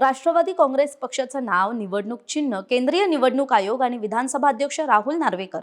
राष्ट्रवादी काँग्रेस पक्षाचं नाव निवडणूक चिन्ह केंद्रीय निवडणूक आयोग आणि विधानसभा अध्यक्ष राहुल नार्वेकर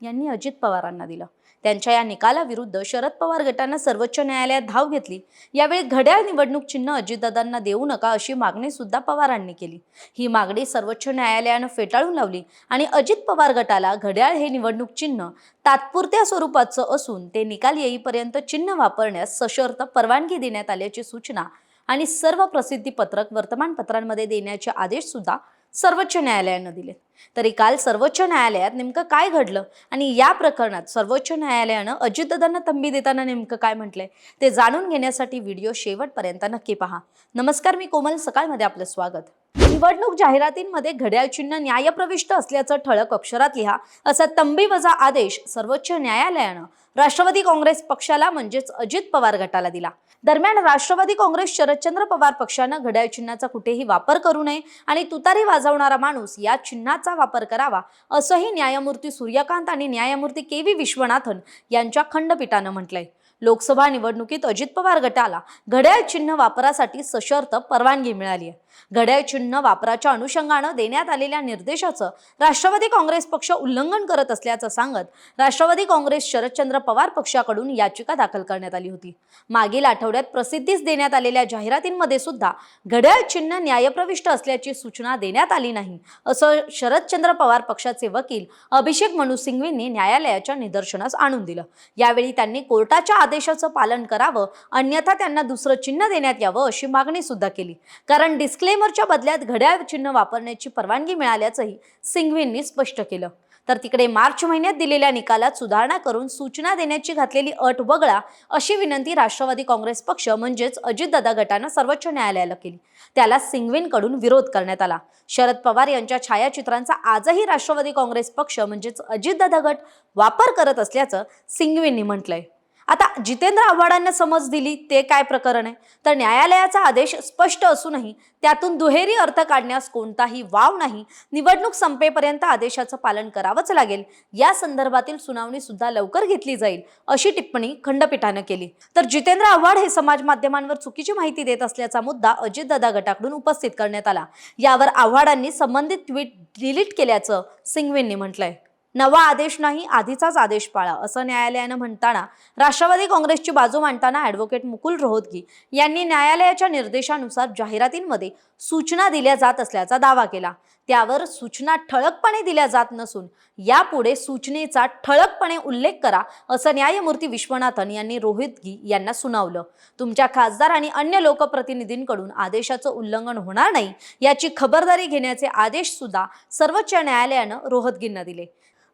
यांनी अजित पवारांना दिलं. त्यांच्या या निकालाविरुद्ध शरद पवार गटानं सर्वोच्च न्यायालयात धाव घेतली. यावेळी घड्याळ निवडणूक चिन्ह अजितदादांना देऊ नका अशी मागणी सुद्धा पवारांनी केली. ही मागणी सर्वोच्च न्यायालयानं फेटाळून लावली आणि अजित पवार गटाला घड्याळ हे निवडणूक चिन्ह तात्पुरत्या स्वरूपाचं असून ते निकाल येईपर्यंत चिन्ह वापरण्यास सशर्त परवानगी देण्यात आल्याची सूचना आणि सर्व प्रसिद्धी पत्रक वर्तमानपत्रांमध्ये देण्याचे आदेश सुद्धा सर्वोच्च न्यायालयानं दिले तरी काल सर्वोच्च न्यायालयात नेमकं काय घडलं? आणि या प्रकरणात सर्वोच्च न्यायालयानं अजितदादांना तंबी देताना नेमकं काय म्हटलंय? ते जाणून घेण्यासाठी व्हिडिओ शेवटपर्यंत नक्की पहा. नमस्कार मी कोमल. सकाळमध्ये आपलं स्वागत. निवडणूक जाहिरातींमध्ये घड्याळ चिन्ह न्यायप्रविष्ट असल्याचं ठळक अक्षरात लिहा. असा तंबीवजा आदेश सर्वोच्च न्यायालयानं राष्ट्रवादी काँग्रेस पक्षाला म्हणजेच अजित पवार गटाला दिला. दरम्यान राष्ट्रवादी काँग्रेस शरदचंद्र पवार पक्षानं घड्याळ चिन्हाचा कुठेही वापर करू नये आणि तुतारी वाजवणारा माणूस या चिन्हाचा वापर करावा असंही न्यायमूर्ती सूर्यकांत आणि न्यायमूर्ती के व्ही विश्वनाथन यांच्या खंडपीठानं म्हटलंय. लोकसभा निवडणुकीत अजित पवार गटाला घड्याळ चिन्ह वापरासाठी सशर्त परवानगी मिळाली आहे घड्याळ चिन्ह वापराच्या अनुषंगानं देण्यात आलेल्या निर्देशाचं राष्ट्रवादी काँग्रेस पक्ष उल्लंघन करत असल्याचं सांगत राष्ट्रवादी काँग्रेस शरदचंद्र पवार पक्षाकडून याचिका दाखल करण्यात आली होती. मागील आठवड्यात प्रसिद्धीस देण्यात आलेल्या जाहिरातींमध्ये सुद्धा घड्याळ चिन्ह न्यायप्रविष्ट असल्याची सूचना देण्यात आली नाही असं शरदचंद्र पवार पक्षाचे वकील अभिषेक मनु सिंघवींनी न्यायालयाच्या निदर्शनास आणून दिलं. यावेळी त्यांनी कोर्टाच्या आदेशाचं पालन करावं अन्यथा त्यांना दुसरं चिन्ह देण्यात यावं अशी मागणी सुद्धा केली. कारण डिस्क डिस्क्लेमरच्या बदल्यात घड्याळ चिन्ह वापरण्याची परवानगी मिळाल्याचंही सिंघवींनी स्पष्ट केलं. तर तिकडे मार्च महिन्यात दिलेल्या निकालात सुधारणा करून सूचना देण्याची घातलेली अट वगळा अशी विनंती राष्ट्रवादी काँग्रेस पक्ष म्हणजेच अजितदादा गटानं सर्वोच्च न्यायालयाला केली. त्याला सिंघवींकडून विरोध करण्यात आला. शरद पवार यांच्या छायाचित्रांचा आजही राष्ट्रवादी काँग्रेस पक्ष म्हणजेच अजितदादा गट वापर करत असल्याचं सिंघवींनी म्हटलंय. आता जितेंद्र आव्हाडांना समज दिली ते काय प्रकरण आहे? तर न्यायालयाचा आदेश स्पष्ट असूनही त्यातून दुहेरी अर्थ काढण्यास कोणताही वाव नाही. निवडणूक संपेपर्यंत आदेशाचं पालन करावंच लागेल. या संदर्भातील सुनावणी सुद्धा लवकर घेतली जाईल अशी टिप्पणी खंडपीठानं केली. तर जितेंद्र आव्हाड हे समाज माध्यमांवर चुकीची माहिती देत असल्याचा मुद्दा अजितदादा गटाकडून उपस्थित करण्यात आला. यावर आव्हाडांनी संबंधित ट्विट डिलीट केल्याचं सिंगवींनी म्हटलंय. नवा आदेश नाही आधीचाच आदेश पाळा असं न्यायालयानं म्हणताना राष्ट्रवादी काँग्रेसची बाजू मांडताना ॲडव्होकेट मुकुल रोहतगी यांनी न्यायालयाच्या निर्देशानुसार जाहिरातींमध्ये सूचना दिल्या जात असल्याचा दावा केला. त्यावर सूचना ठळकपणे दिल्या जात नसून यापुढे सूचनेचा ठळकपणे उल्लेख करा असं न्यायमूर्ती विश्वनाथन यांनी रोहितगी यांना सुनावलं. तुमच्या खासदार आणि अन्य लोकप्रतिनिधींकडून आदेशाचं उल्लंघन होणार नाही याची खबरदारी घेण्याचे आदेश सुद्धा सर्वोच्च न्यायालयानं रोहतगींना दिले.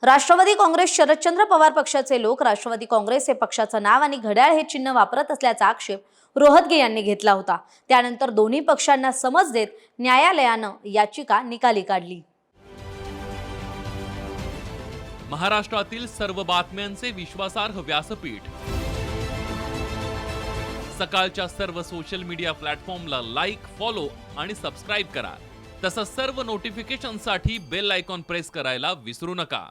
राष्ट्रवादी काँग्रेस शरदचंद्र पवार पक्षाचे लोक राष्ट्रवादी काँग्रेस हे पक्षाचं नाव आणि घड्याळ हे चिन्ह वापरत असल्याचा आक्षेप रोहतगे यांनी घेतला होता. त्यानंतर दोन्ही पक्षांना समज देत न्यायालयानं याचिका निकाली काढली. महाराष्ट्रातील सर्व बातम्यांचे विश्वासार्ह व्यासपीठ. सकाळच्या सर्व सोशल मीडिया प्लॅटफॉर्मला लाईक फॉलो आणि सबस्क्राईब करा. तसंच सर्व नोटिफिकेशनसाठी बेल आयकॉन प्रेस करायला विसरू नका.